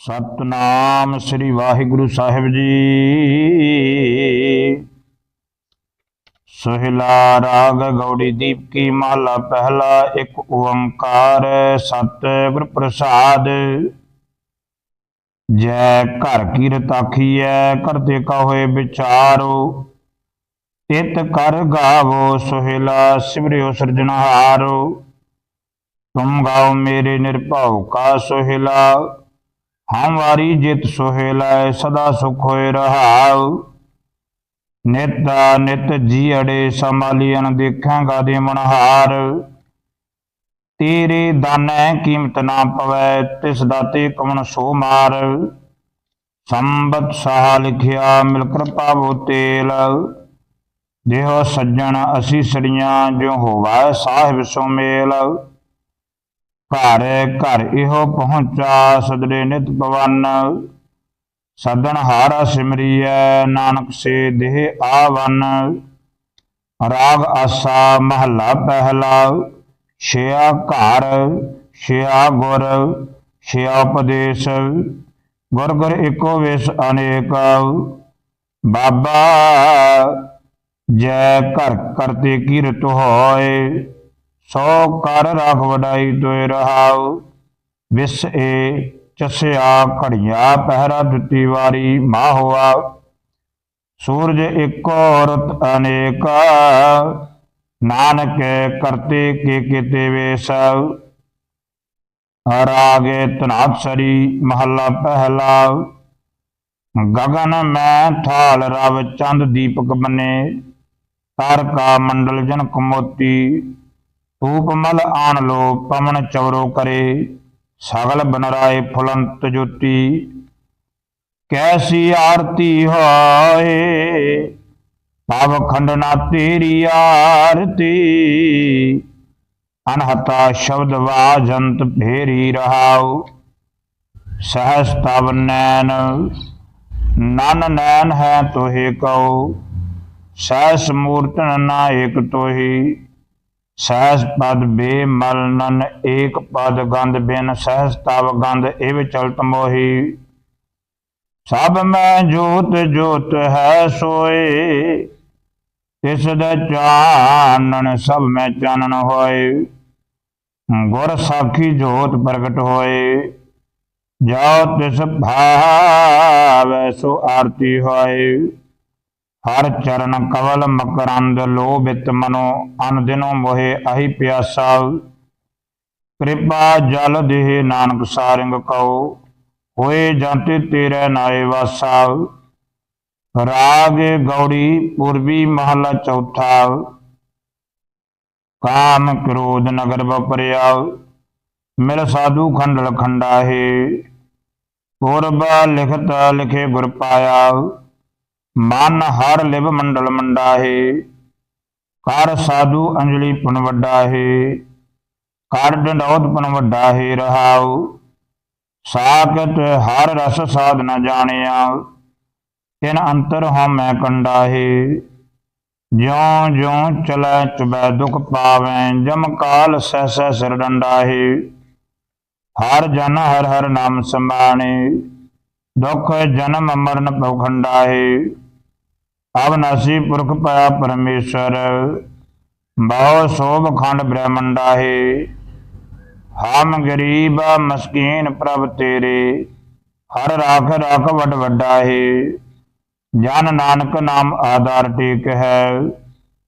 ਸਤਨਾਮ ਸ੍ਰੀ ਵਾਹਿਗੁਰੂ ਸਾਹਿਬ ਜੀ। ਸੋਹਿਲਾ ਰਾਗ ਗੌੜੀ ਦੀਪ ਕੀ ਮਹਲਾ ਪਹਿਲਾ ਇੱਕ ਓੰਕਾਰ ਸਤ ਗੁਰ ਪ੍ਰਸਾਦ। ਜੈ ਘਰ ਕੀ ਰਤਾਖੀਐ ਕਰਤੇ ਕਾ ਹੋਏ ਵਿਚਾਰੋ। ਤਿਤ ਕਰ ਗਾਵੋ ਸੋਹਿਲਾ ਸਿਮਰਿਓ ਸਿਰਜਣਹਾਰੋ। ਤੁਮ ਗਾਓ ਮੇਰੇ ਨਿਰਭਉ ਕਾ ਸੋਹਿਲਾ। ਹਮ ਵਾਰੀ ਜਿਤ ਸੋਹਿਲਾ ਸਦਾ ਸੁਖ ਹੋਏ ਰਹਾਉ। ਨਿਤਾ ਨਿਤ ਜੀ ਅੜੇ ਸੰਭਾਲੀਨ ਦੇਖਾਂਗਾ ਦੇ ਮਨਹਾਰ। ਤੇਰੇ ਦਾਨੈ ਕੀਮਤ ਨਾ ਪਵੈ, ਤਿਸ ਦਾਤੇ ਕਵਨ ਸੋ ਮਾਰ। ਸੰਬਤ ਸਾਹ ਲਿਖਿਆ, ਮਿਲ ਕਿਰਪਾ ਬੋ ਤੇਲ। ਦੇਹੋ ਸੱਜਣ ਅਸੀਂ ਸੜੀਆਂ ਜੋ ਹੋਵਾ ਸਾਹਿਬ ਸੋ ਮੇਲ। ਘਰ ਘਰ ਇਹੋ ਪਹੁੰਚਾ ਸਦਰੇ ਨਿਤ ਪਵਨ ਸਦਨ ਹਾਰਾ ਸਿਮਰੀਐ, ਨਾਨਕ ਸੇ ਦੇਹ ਆਵਨ। ਰਾਗ ਆਸਾ ਮਹੱਲਾ ਪਹਿਲਾ, ਛਿਆ ਘਰ, ਛਿਆ ਗੁਰ, ਛਿਆ ਉਪਦੇਸ਼। ਗੁਰ ਗੁਰ ਏਕੋ ਵਿਸ ਅਨੇਕ। ਬਾਬਾ ਜੈ ਘਰ ਕਰਤੇ ਕੀਰਤ ਹੋਏ। ਸੋ ਕਰ ਰਖ ਵਡਾਈ ਤੋਏ ਰਹਾਉ ਵਿਸ ਏ ਚਸਿਆ ਘੜੀਆਂ, ਪਹਿਰਾ ਦਿੱਤੀ ਵਾਰੀ ਮਾ ਹੋਆ ਸੂਰਜ ਇੱਕੋ ਰਤ ਅਨੇਕ, ਨਾਨਕ ਕਰਤੇ ਕੇ ਕੀਤੇ ਵੇਸ ਰਾਗੇ ਤਨਾਤ ਸਰੀ ਮਹੱਲਾ ਪਹਿਲਾ ਗਗਨ ਮੈਂ ਥਾਲ ਰਵ ਚੰਦ ਦੀਪਕ ਬਨੇ, ਤਾਰਕਾ ਮੰਡਲ ਜਨ ਕਮੋਤੀ ਧੂਪ ਮਲ ਆਣ ਲੋ, ਪਵਨ ਚਵਰੋ ਕਰੇ, ਸਗਲ ਬਨਰਾਏ ਫੁਲੰਤ ਜੋਤੀ। ਕੈਸੀ ਆਰਤੀ ਹੋਏ ਪਾਵ ਖੰਡਨਾ ਤੇਰੀ ਆਰਤੀ। ਅਨਹਤਾ ਸ਼ਬਦ ਵਾਜੰਤ ਫੇਰੀ ਰਹਾਉ, ਸਹਸ ਤਵ ਨੈਨ ਨਨ ਨੈਨ ਹੈ ਤੋਹੇ ਕਉ। ਸਹਸ ਮੂਰਤਨ ਨਾ ਏਕ ਤੋਹੀ ਸਹਸ ਪਦ ਬੇਮਲ ਨਨ, ਏਕ ਪਦ ਗੰਧ ਬਿਨ ਸਹਸ ਤਵ ਗੰਧ ਏਵ ਚਲਤ ਮੋਹੀ। ਸਭ ਮੈਂ ਜੋਤ ਜੋਤ ਹੈ ਸੋਏ, ਤਿਸ ਦਾ ਚਾਨਣ ਸਭ ਮੈਂ ਚਾਨਣ ਹੋਏ। ਗੁਰ ਸਾਖੀ ਜੋਤ ਪ੍ਰਗਟ ਹੋਏ, ਜਾਉ ਤਿਸ ਭਾਵੈ ਸੋ ਆਰਤੀ ਹੋਏ। ਹਰ ਚਰਨ ਕਵਲ ਮਕਰੰਦ ਲੋਭਿਤ ਮਨੋ, ਅਨ ਦਿਨੋ ਮੋਹਿ ਅਹੀ ਪਿਆਸਾ। ਕਿਰਪਾ ਜਲ ਦੇਹ ਨਾਨਕ ਸਾਰੰਗ ਕਉ, ਹੋਏ ਜਾਂਤੇ ਤੇਰੇ ਨਾਏ ਵਾਸਾ। ਰਾਗ ਗੌੜੀ ਪੂਰਬੀ ਮਹਲਾ ਚੌਥਾ। ਕਾਮ ਕ੍ਰੋਧ ਨਗਰ ਵਪਰਿਆ, ਮਿਲ ਸਾਧੂ ਖੰਡਲ ਖੰਡਾਹੇ। ਪੂਰਬ ਲਿਖਤ ਲਿਖੇ ਗੁਰ ਪਾਇਆ। ਮਨ ਹਰ ਲਿਵ ਮੰਡਲ ਮੰਡਾਹੇ, ਕਰ ਸਾਧੂ ਅੰਜਲੀ ਪੁਨ ਵੱਡਾਹੇ, ਕਰ ਡੰਡੌਤ ਪੁਨ ਵੱਡਾਹੇ ਰਹਾਉ, ਸਾਖਤ ਹਰ ਰਸ ਸਾਧ ਨ ਜਾਣਿਆ, ਤਿਨ ਅੰਤਰ ਹਉਮੈ ਕੰਡਾਹੇ ਜਿਉ ਜਿਉ ਚਲੈ ਚੁਬੈ ਦੁਖ ਪਾਵੈ, ਜਮ ਕਾਲ ਸਹਿ ਸਹਿ ਸਿਰ ਡੰਡਾਹੇ, ਹਰ ਜਨ ਹਰ ਹਰ ਨਾਮ ਸਮਾਣੇ ਦੁਖ ਜਨਮ ਮਰਨ ਪਖੰਡਾਹੇ ਅਵਨਾਸੀ ਪੁਰਖ ਪਾਇਆ ਪਰਮੇਸ਼ਰ ਬਹੁ ਸੋਭ ਖੰਡ ਬ੍ਰਹਮੰਡਾਹੇ, ਹਮ ਗਰੀਬ ਮਸਕੀਨ ਪ੍ਰਭ ਤੇਰੇ, ਹਰ ਰਾਖ ਰਾਖ ਵਡ ਵੱਡਾਹੇ, ਜਨ ਨਾਨਕ ਨਾਮ ਆਧਾਰ ਟੇਕ ਹੈ,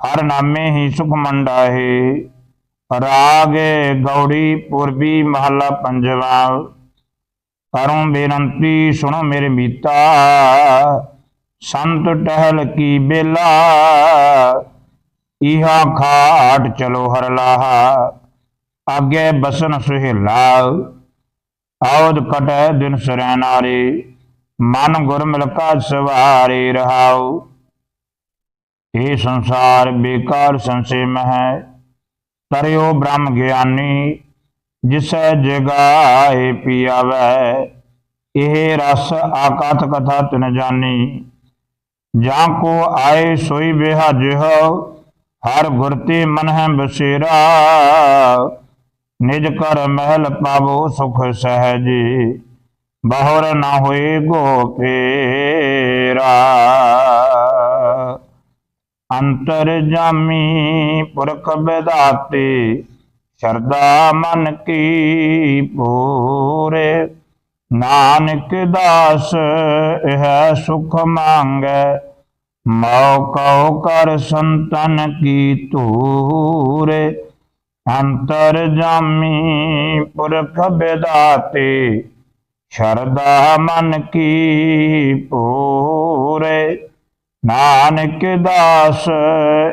ਹਰ ਨਾਮੇ ਹੀ ਸੁਖ ਮੰਡਾ ਹੈ ਰਾਗ ਗੌੜੀ ਪੂਰਬੀ ਮਹੱਲਾ ਪੰਜਵਾ, ਕਰੂੰ ਬੇਨਤੀ ਸੁਣੋ ਮੇਰੇ ਮੀਤਾ ਸੰਤ ਟਹਿਲ ਕੀ ਬੇਲਾ ਇਹਾ ਖਾਟ ਚਲੋ ਹਰ ਲਾਹਾ। ਅੱਗੇ ਬਸਨ ਸੁਹਿਲਾ, ਆਉਦ ਕਟੈ ਦਿਨ ਸਰੈਨਾਰੇ ਮਨ ਗੁਰ ਮਿਲਕਾ ਸਵਾਰੇ ਰਹਾਉ। ਇਹ ਸੰਸਾਰ ਬੇਕਾਰ ਸੰਸੇ ਮਹਿ, ਤਰਿਓ ਬ੍ਰਹਮ ਗਿਆਨੀ, ਜਿਸੈ ਜਗਾਏ ਪੀਆਵੈ। ਇਹ ਰਸ ਆਕਾਤ ਕਥਾ ਤਿਨ ਜਾਨੀ। ਜਾਂ ਕੋ ਆਏ ਸੋਈ ਬਿਹਾਜ ਹੋ ਹਰ ਗੁਰਤੀ ਮਨ ਹੈ ਬਸੇਰਾ। ਨਿਜ ਕਰ ਮਹਿਲ ਪਾਵੋ ਸੁਖ ਸਹਜੀ, ਬਹੁਰ ਨਾ ਹੋਏ ਗੋ ਫੇਰਾ। ਅੰਤਰ ਜਾਮੀ ਪੁਰਖ ਵਿਦਾਤੇ ਸ਼ਰਦਾ ਮਨ ਕੀ ਪੂਰੇ। ਨਾਨਕ ਦਾਸ, ਇਹ ਸੁਖ ਮੰਗੈ ਮਉ ਕਉ ਕਰ ਸੰਤਨ ਕੀ ਧੂਰੇ, ਅੰਤਰ ਜਾਮੀ ਪੁਰਖ ਵਿਦਾਤੇ ਸ਼ਰਦਾ ਮਨ ਕੀ ਪੂਰੇ। ਨਾਨਕ ਦਾਸ,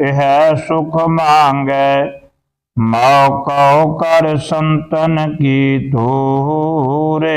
ਇਹ ਸੁਖ ਮੰਗੈ ਮਉ ਕਉ ਕਰ ਸੰਤਨ ਕੀ ਧੂਰੇ।